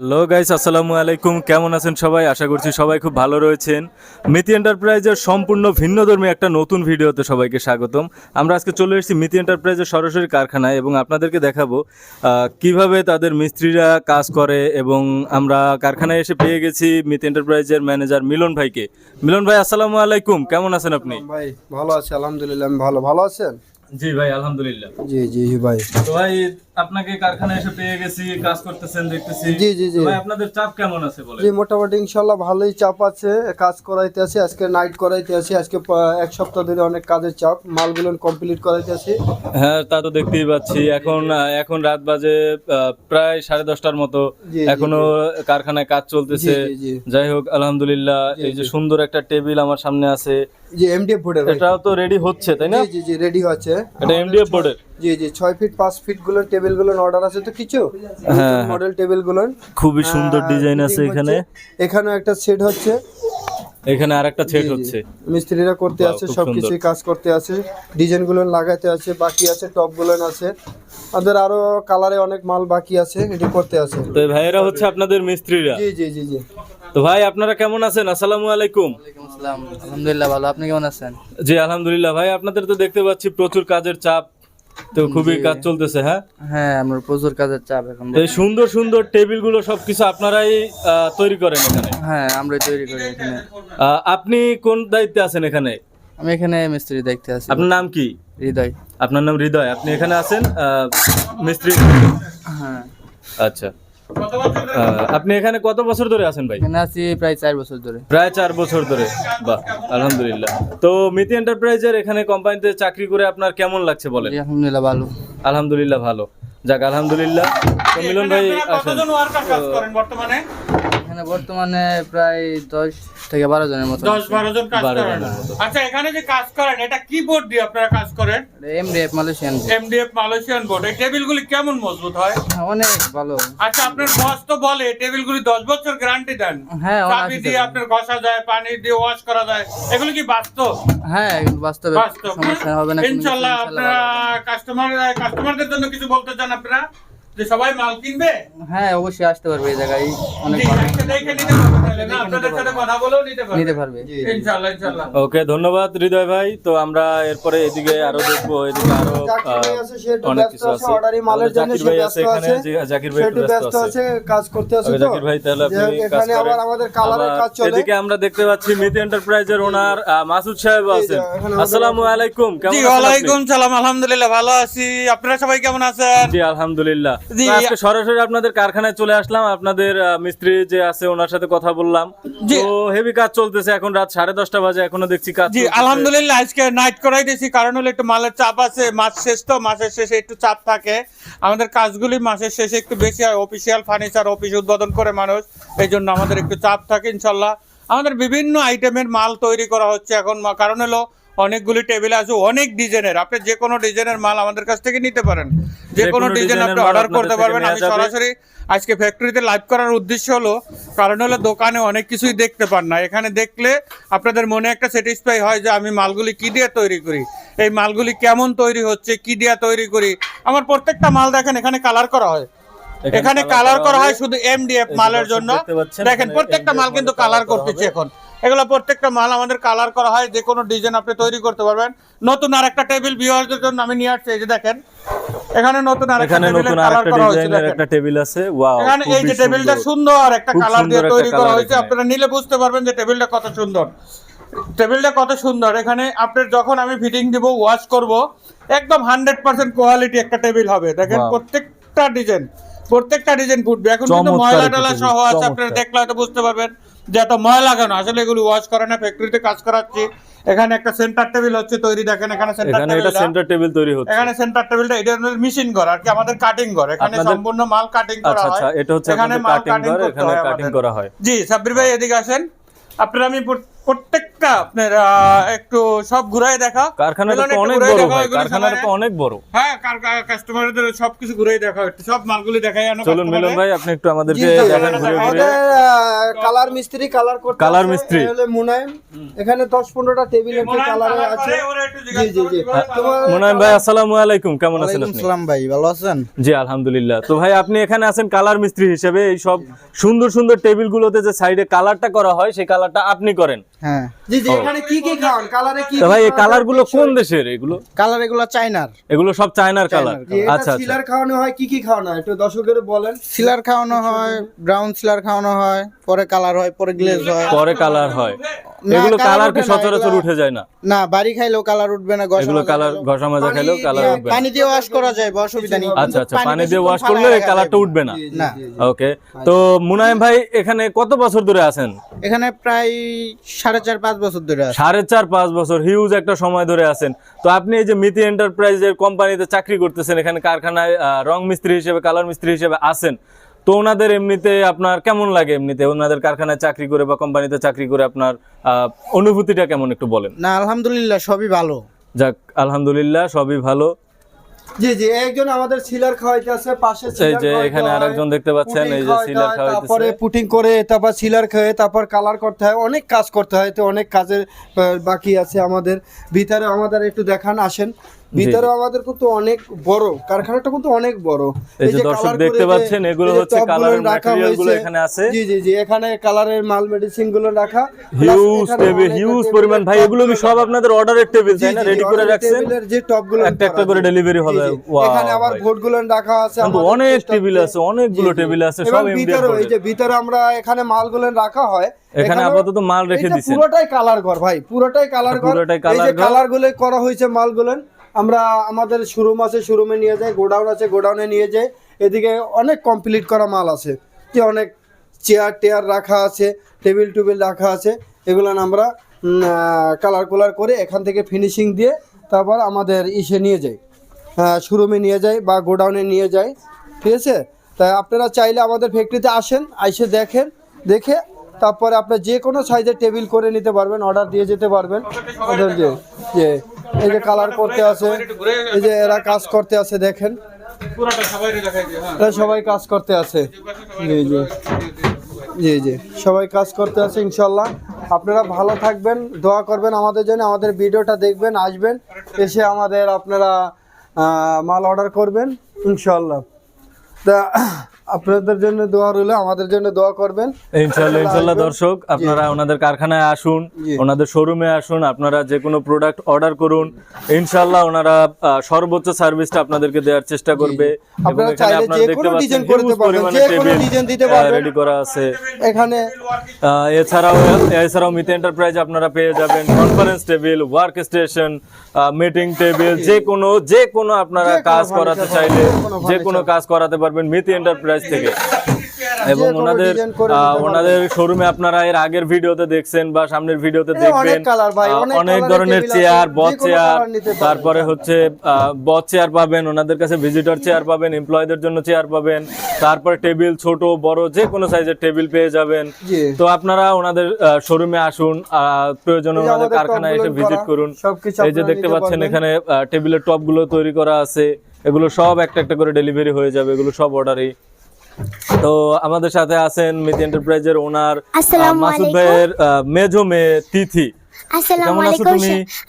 Hello guys আসসালামু আলাইকুম। কেমন আছেন সবাই? আশা করছি সবাই খুব ভালো রয়েছেন। মিতি এন্টারপ্রাইজের সম্পূর্ণ ভিন্ন ভিন্নধর্মী একটা নতুন ভিডিওতে সবাইকে স্বাগতম। আমরা আজকে চলে এসেছি মিতি এন্টারপ্রাইজের সরাসরি কারখানায় এবং আপনাদেরকে দেখাবো কীভাবে তাদের মিস্ত্রিরা কাজ করে এবং আমরা কারখানায় এসে পেয়ে গেছি মিতি এন্টারপ্রাইজের ম্যানেজার মিলন ভাইকে। মিলন ভাই, আসসালামু আলাইকুম। কেমন আছেন আপনি? ভাই, ভালো আছি। আলহামদুলিল্লাহ, আমি ভালো। ভালো আছেন? জি ভাই আলহামদুলিল্লাহ। জি জি ভাই। তো ভাই আপনাকে কারখানায় এসে পেয়ে গেছি কাজ করতেছেন দেখতেছি। জি, জি, জি। ভাই আপনাদের চাপ কেমন আছে বলে জি মোটামুটি ইনশাল্লাহ ভালোই চাপ আছে। কাজ করাইতে আছি আজকে নাইট করাইতে আছি। আজকে এক সপ্তাহ ধরে অনেক কাজের চাপ। মালগুলো কমপ্লিট করাইতে আছি। হ্যাঁ তা তো দেখতেই পাচ্ছি। এখন এখন রাত বাজে প্রায় সাড়ে দশটার মতো। এখনও কারখানায় কাজ চলতেছে। যাই হোক আলহামদুলিল্লাহ। এই যে সুন্দর একটা টেবিল আমার সামনে আছে। জি এমডিএফ বোর্ডের এটাও তো রেডি হচ্ছে তাই না? জি জি রেডি হচ্ছে। এটা এমডিএফ বোর্ডের জি জি ছয় ফিট পাঁচ ফিটগুলো টেবিলগুলো অর্ডার আছে তো কিছু? হ্যাঁ। মডেল টেবিলগুলো খুবই সুন্দর ডিজাইন আছে এখানে। এখানে একটা সেট হচ্ছে। এখানে আরেকটা সেট জি, জি। হচ্ছে। মিস্ত্রিরা করতে আছে খুব সব কিছুই কাজ করতে আছে ডিজাইনগুলো লাগাতে আছে বাকি আছে টপগুলো আছে। আমাদের আরও কালারে অনেক মাল বাকি আছে এটি করতে আছে তো ভাইয়েরা হচ্ছে আপনাদের মিস্ত্রিরা। জি জি জি জি। তো ভাই আপনারা কেমন আছেন? আসসালামু আলাইকুম। আলহামদুলিল্লাহ ভালো। আপনি কেমন আছেন? জি আলহামদুলিল্লাহ। ভাই আপনাদের তো দেখতে পাচ্ছি প্রচুর কাজের চাপ তো খুবই কাজ চলতেছে হ্যাঁ? হ্যাঁ আমার প্রচুর কাজের চাপ এখন এই সুন্দর সুন্দর টেবিলগুলো সবকিছু আপনারাই তৈরি করেন এখানে? হ্যাঁ আমরাই তৈরি করি এখানে। আপনি কোন দায়িত্বে আছেন এখানে? আমি এখানে মিস্ত্রি দেখতে আছি। আপনার নাম কি? হৃদয়। আপনার নাম হৃদয়। আপনি এখানে আছেন মিস্ত্রি? হ্যাঁ। আচ্ছা। আপনি এখানে কত বছর ধরে আছেন ভাই? এখানে আছি প্রায় চার বছর ধরে। প্রায় চার বছর ধরে। বাহ আলহামদুলিল্লাহ। তো মিতি এন্টারপ্রাইজের এখানে কোম্পানিতে চাকরি করে আপনার কেমন লাগছে বলেন? আলহামদুলিল্লাহ ভালো। আলহামদুলিল্লাহ ভালো। যাক আলহামদুলিল্লাহ। তো মিলন ভাই আসেন। এখানে বর্তমানে প্রায় দশ থেকে বারো জনের মতো দশ বারো জন কাজ করেন। আচ্ছা এখানে যে কাজ করেন এটা কি বোর্ড দিয়ে আপনারা কাজ করেন? MDF Malaysian MDF Malaysian board এই টেবিলগুলি কেমন মজবুত হয়? অনেক ভালো। আচ্ছা আপনার বস তো বলে টেবিলগুলি দশ বছর গ্যারান্টি দেন। হ্যাঁ চাবি দিয়ে আপনার ঘষা যায় পানি দিয়ে ওয়াশ করা যায়। এগুলো কি বাস্তব? হ্যাঁ বাস্তবে বাস্তব। সমস্যা হবে না ইনশাল্লাহ আপনারা কাস্টমার কাস্টমারদের জন্য কিছু বলতে চান আপনারা? যে সবাই মাল কিনবে? হ্যাঁ অবশ্যই আসতে পারবে এই জায়গায়। অনেক নিতে পারবে ওকে ধন্যবাদ হৃদয় ভাই। তো আমরা এরপরে এদিকে আরও দেখব এদিকে আরও জাকির আহ, ভাই আছে, সে একটু অনেক কিছু আছে, আছে। অর্ডারি মালের আমাদের জন্য জাকির ভাই আছে এখানে। জাকির ভাই সে একটু একটু ব্যস্ত ব্যস্ত আছে। আছে কাজ করতে আছে জাকির ভাই তাহলে আপনি কাজ করেন। আমাদের কালারের কাজ চলে। এদিকে আমরা দেখতে পাচ্ছি মিতি এন্টারপ্রাইজের ওনার আহ, মাসুদ সাহেব আছেন। আসসালামু আলাইকুম কেমন জি আছেন ওয়ালাইকুম সালাম আলহামদুলিল্লাহ ভালো আছি। আপনারা সবাই কেমন আছেন? জি আলহামদুলিল্লাহ। জি, আজকে সরাসরি আপনাদের কারখানায় চলে আসলাম। আপনাদের মিস্ত্রি যে আছে ওনার সাথে কথা বললাম। তো হেভি কাজ চলতেছে এখন রাত সাড়ে দশটা বাজে এখনও দেখছি কাজ জি আলহামদুলিল্লাহ আজকে নাইট কারণ হলো একটু মালের চাপ আছে মাস শেষ তো মাসের শেষে একটু চাপ থাকে। আমাদের কাজগুলি মাসের শেষে একটু বেশি হয় অফিসিয়াল ফার্নিচার অফিস উদ্বোধন করে মানুষ। এই জন্য আমাদের একটু চাপ থাকে ইনশাল্লাহ। আমাদের বিভিন্ন আইটেমের মাল তৈরি করা হচ্ছে এখন। কারণ হলো অনেকগুলি টেবিল আছে অনেক ডিজাইনের আপনি যে কোনো ডিজাইনের মাল আমাদের কাছ থেকে নিতে পারেন। যে কোনো ডিজাইন আপনি অর্ডার করতে পারবেন। আমি সরাসরি আজকে ফ্যাক্টরিতে লাইভ করার উদ্দেশ্য হলো কারণ হলো দোকানে অনেক কিছুই দেখতে পান না। এখানে দেখলে আপনাদের মনে একটা স্যাটিসফাই হয় যে আমি মালগুলি কি দিয়ে তৈরি করি? এই মালগুলি কেমন তৈরি হচ্ছে? কি দিয়ে তৈরি করি? আমার প্রত্যেকটা মাল দেখেন এখানে কালার করা হয়। এখানে কালার করা হয় শুধু এমডিএফ মালের জন্য। দেখেন প্রত্যেকটা মাল কিন্তু কালার করতেছি। এখন। এগুলো প্রত্যেকটা মাল আমাদের কালার করা হয় যে কোনো ডিজাইন আপনি তৈরি করতে পারবেন। নতুন আর একটা টেবিল ভিউয়ারদের জন্য আমি নিয়ে আসছি এই যে দেখেন। এখানে নতুন আরেকটা এখানে নতুন কালার আরেকটা ডিজাইনের একটা টেবিল আছে। ওয়াও এখানে এই যে টেবিলটা সুন্দর। সুন্দর একটা কালার দিয়ে তৈরি করা হয়েছে আপনারা নিলে বুঝতে পারবেন যে টেবিলটা কত সুন্দর। টেবিলটা কত সুন্দর। এখানে আপনার যখন আমি ফিটিং দিব ওয়াশ করব একদম হান্ড্রেড পার্সেন্ট কোয়ালিটি একটা টেবিল হবে। দেখেন প্রত্যেকটা ডিজাইন প্রত্যেকটা ডিজাইন ফুটবে। এখন কিন্তু ময়লা টলা সহ আছে আপনারা দেখলে হয়তো বুঝতে পারবেন যে এত ময়লা কেন? আসলে এগুলো ওয়াশ করে না ফ্যাক্টরিতে কাজ করাচ্ছি। এখানে একটা সেন্টার টেবিল হচ্ছে তৈরি দেখেন এখানে সেন্টার টেবিল সেন্টার টেবিল তৈরি হচ্ছে। এখানে সেন্টার টেবিলটা এটা মেশিন ঘর আর কি আমাদের কাটিং ঘর। এখানে সম্পূর্ণ মাল কাটিং করা আচ্ছা হয়। আচ্ছা এটা হচ্ছে এখানে মাল কাটিং ঘর এখানে কাটিং করা হয়। জি সাব্বির ভাই এদিকে আসেন। আপনারা আমি প্র- প্রত্যেকটা একটা আপনার একটু সব ঘুরাই দেখা। কারখানাটা তো অনেক বড় দেখাও ভাই কারখানাটা তো অনেক বড়। হ্যাঁ কাস্টমারদের সবকিছু ঘুরাই দেখাও একটু সব মালগুলি দেখাই আনো চলুন মিলন ভাই আপনি একটু আমাদেরকে জি, জি, দেখান ঘুরে ঘুরে। কালার মিস্ত্রি কালার করতে কালার মিস্ত্রি। হলো মুনায়েম। এখানে দশ পনেরোটা টেবিল আছে কালারে আছে। করে, ওরা একটু জিজ্ঞাসা জি, জি, জি। মুনায়েম ভাই আসসালামু আলাইকুম কেমন আছেন ওয়ালাইকুম আপনি? সালাম ভাই ভালো আছেন? জি আলহামদুলিল্লাহ। তো ভাই আপনি এখানে আছেন কালার মিস্ত্রি হিসেবে এই সব সুন্দর সুন্দর টেবিল গুলোতে যে সাইডে কালারটা করা হয় সেই কালারটা আপনি করেন। হ্যাঁ। জি জি এখানে কি কি খাওয়ান? কালারে কি ভাই এই খাওয়ান? কালারগুলো কোন দেশের এগুলো? কালার এগুলো চায়নার এগুলো সব চায়নার কালার আচ্ছা আচ্ছা। সিলার খাওয়ানো হয় কি কি খাওয়ানো হয়? একটু বলেন। সিলার খাওয়ানো হয় ব্রাউন সিলার খাওয়ানো হয় পরে কালার হয় পরে গ্লেজ হয়। পরে কালার হয়। এগুলো কালার কি সচরাচর উঠে যায় না? না বাড়ি খাইলেও কালার উঠবে না এগুলো কালার ঘষা মাজা খাইলেও কালার উঠবে পানি দিয়ে ওয়াশ করা যায় অসুবিধা নেই। আচ্ছা আচ্ছা পানি দিয়ে ওয়াশ করলে কালারটা উঠবে না। ওকে তো মুনায়েম ভাই এখানে কত বছর ধরে আছেন? এখানে প্রায় সাড়ে চার পাঁচ বছর ধরে সাড়ে চার পাঁচ বছর হিউজ একটা সময় ধরে আছেন। তো আপনি এই যে মিতি এন্টারপ্রাইজের কোম্পানিতে চাকরি করতেছেন এখানে কারখানায় রং মিস্ত্রি হিসেবে কালার মিস্ত্রি হিসেবে আছেন। তো ওনাদের এমনিতে আপনার কেমন লাগে এমনিতে? ওনাদের কারখানায় চাকরি করে বা কোম্পানিতে চাকরি করে আপনার অনুভূতিটা কেমন একটু বলেন? না আলহামদুলিল্লাহ সবই ভালো। যাক আলহামদুলিল্লাহ সবই ভালো। জি জি একজন আমাদের সিলার পাশে এই যে এখানে আরেকজন দেখতে পাচ্ছেন এই যে সিলার খাওয়াইতেছে। তারপরে পুটিং করে তারপর সিলার খাওয়ে তারপর কালার করতে হয় অনেক কাজ করতে হয় তো অনেক কাজের বাকি আছে আমাদের। ভিতরে আমাদের একটু দেখান আসেন। ভিতরে আমাদের কিন্তু অনেক বড় কারখানাটা কিন্তু অনেক বড়। এই যে দর্শক দেখতে পাচ্ছেন, এগুলো হচ্ছে রাখা material গুলো এখানে আছে। জি জি জি এখানে কালারের মাল মেডিসিনগুলো রাখা। হিউজ টেবিল হিউজ পরিমাণ। ভাই এগুলো কি সব আপনাদের অর্ডারের টেবিল তাই না? রেডি করে রাখছেন? যে টপগুলো একটা একটা করে ডেলিভারি হবে। এখানে আবার ভাই। ভোটগুলো রাখা আছে অনেক টেবিল আছে, অনেকগুলো। টেবিল আছে, সব ভিতরে এই যে ভিতরে আমরা এখানে মালগুলো রাখা হয় এখানে আপাতত মাল রেখে দিছেন। পুরোটাই কালার ঘর ভাই পুরোটাই কালার ঘর পুরোটাই এই যে কালারগুলো করা হয়েছে মালগুলো। আমরা আমাদের শোরুম আছে শোরুমে নিয়ে যাই গোডাউন আছে গোডাউনে নিয়ে যাই। এদিকে অনেক কমপ্লিট করা মাল আছে। যে অনেক চেয়ার টেয়ার রাখা আছে টেবিল টুবিল রাখা আছে এগুলো আমরা কালার কুলার করে এখান থেকে ফিনিশিং দিয়ে তারপর আমাদের ইসে নিয়ে যাই। শোরুমে নিয়ে যাই বা গোডাউনে নিয়ে যাই। ঠিক আছে? তাই আপনারা চাইলে আমাদের ফ্যাক্টরিতে আসেন এসে দেখেন দেখে তারপরে আপনার যে কোনো সাইজের টেবিল করে নিতে পারবেন অর্ডার দিয়ে যেতে পারবেন। যে এই যে কালার করতে আছে, এই যে এরা কাজ করতে আছে, দেখেন। সবাই কাজ করতে আছে। জি জি। জি জি। সবাই কাজ করতে আছে, ইনশাল্লাহ। আপনারা ভালো থাকবেন, দোয়া করবেন আমাদের জন্য, আমাদের ভিডিওটা দেখবেন, আসবেন, এসে আমাদের আপনারা মাল অর্ডার করবেন, ইনশাল্লাহ। তা আপনাদের জন্য দোয়া রইল আমাদের জন্য দোয়া করবেন। ইনশাল্লাহ ইনশাল্লাহ দর্শক আপনারা ওনাদের কারখানায় আসুন ওনাদের শোরুমে আসুন আপনারা যে কোনো প্রোডাক্ট অর্ডার করুন ইনশাল্লাহ ওনারা সর্বোচ্চ সার্ভিসটা আপনাদেরকে দেওয়ার চেষ্টা করবে। আপনারা চাইলে যে কোনো ডিজাইন করতে পারবেন, যে কোনো ডিজাইন দিতে পারবেন। রেডি করা আছে। এখানে এছাড়াও এছাড়াও মিতে এন্টারপ্রাইজ আপনারা পেয়ে যাবেন conference table work station meeting table যে কোনো যে কোনো আপনারা কাজ করাতে চাইলে যে কোনো। কাজ করাতে পারবেন মিতি এন্টারপ্রাইজ থেকে। এবং ওনাদের। ওনাদের শোরুমে আপনারা এর আগের ভিডিওতে দেখছেন বা সামনের ভিডিওতে দেখবেন। অনেক ধরনের চেয়ার বস চেয়ার। তারপরে হচ্ছে বস চেয়ার পাবেন ওনাদের কাছে ভিজিটর চেয়ার পাবেন এমপ্লয়ীদের জন্য চেয়ার পাবেন তারপরে টেবিল ছোট বড় যে কোনো সাইজের টেবিল পেয়ে যাবেন। তো আপনারা ওনাদের শোরুমে আসুন প্রয়োজনে ওনাদের কারখানায় এসে ভিজিট করুন। এই যে দেখতে পাচ্ছেন এখানে টেবিলের টপগুলো তৈরি করা আছে। এগুলো সব একটা একটা করে ডেলিভারি হয়ে যাবে এগুলো সব অর্ডারই তো আমাদের সাথে আছেন মিতি এন্টারপ্রাইজের ওনার মাসুদ ভাইয়ের মেজো মেয়ে তিথি। আসসালামু আলাইকুম।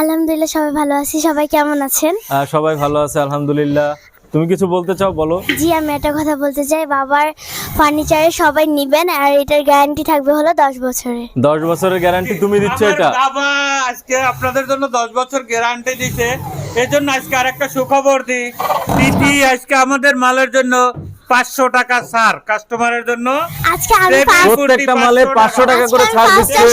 আলহামদুলিল্লাহ সবাই ভালো আছি। সবাই কেমন আছেন? সবাই ভালো আছে আলহামদুলিল্লাহ। তুমি কিছু বলতে চাও বলো। জি আমি একটা কথা বলতে চাই। বাবার ফার্নিচারে সবাই নিবেন আর এটার গ্যারান্টি থাকবে হলো দশ বছরের। দশ বছরের গ্যারান্টি তুমি দিচ্ছ এটা? বাবা আজকে আপনাদের জন্য দশ বছর গ্যারান্টি দিছে। এই জন্য আজকে আরেকটা সুখবর দিই। দিদি আজকে আমাদের মালের জন্য পাঁচশো টাকা ছাড় কাস্টমারের জন্য। আজকে আমি প্রত্যেকটা মালে পাঁচশো টাকা করে ছাড় দিচ্ছেন।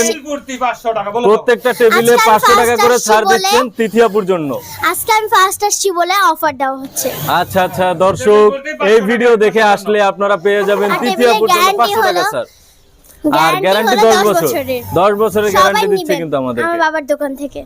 প্রত্যেকটা টেবিলে পাঁচশো টাকা করে ছাড় দিচ্ছেন তৃতীয়াপুর জন্য। আজকে আমি ফার্স্ট আসছি বলে অফার দেওয়া হচ্ছে। আচ্ছা আচ্ছা দর্শক এই ভিডিও দেখে আসলে আপনারা পেয়ে যাবেন তৃতীয়াপুর জন্য পাঁচশো টাকা আর গ্যারান্টি হলো 10 10 বছর। বছরের। 10 বছরের গ্যারান্টি দিচ্ছে কিন্তু আমাদের আমার বাবার দোকান থেকে।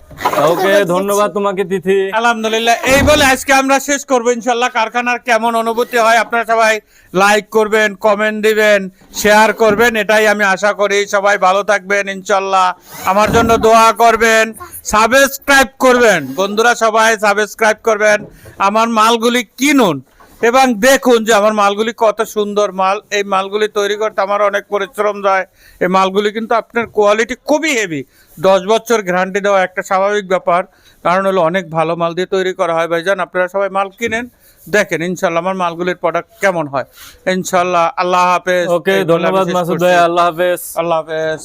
ওকে ধন্যবাদ তোমাকে তিথি। আলহামদুলিল্লাহ এই বলে আজকে আমরা শেষ করব ইনশাল্লাহ। কারখানার কেমন অনুভূতি হয় আপনারা সবাই লাইক করবেন কমেন্ট দিবেন শেয়ার করবেন এটাই আমি আশা করি। সবাই ভালো থাকবেন ইনশাল্লাহ। আমার জন্য দোয়া করবেন সাবস্ক্রাইব করবেন। বন্ধুরা সবাই সাবস্ক্রাইব করবেন। আমার মালগুলি কিনুন। এবং দেখুন যে আমার মালগুলি কত সুন্দর মাল। এই মালগুলি তৈরি করতে আমার অনেক পরিশ্রম যায়। এই মালগুলি কিন্তু আপনার কোয়ালিটি খুবই হেভি দশ বছর গ্যারান্টি দেওয়া একটা স্বাভাবিক ব্যাপার। কারণ হলো অনেক ভালো মাল দিয়ে তৈরি করা হয় ভাইজান। আপনারা সবাই মাল কিনেন দেখেন ইনশাল্লাহ আমার মালগুলির প্রোডাক্ট কেমন হয়। ইনশাল্লাহ আল্লাহ হাফেজ। ওকে ধন্যবাদ মাসুদ ভাই আল্লাহ হাফেজ। আল্লাহ হাফেজ।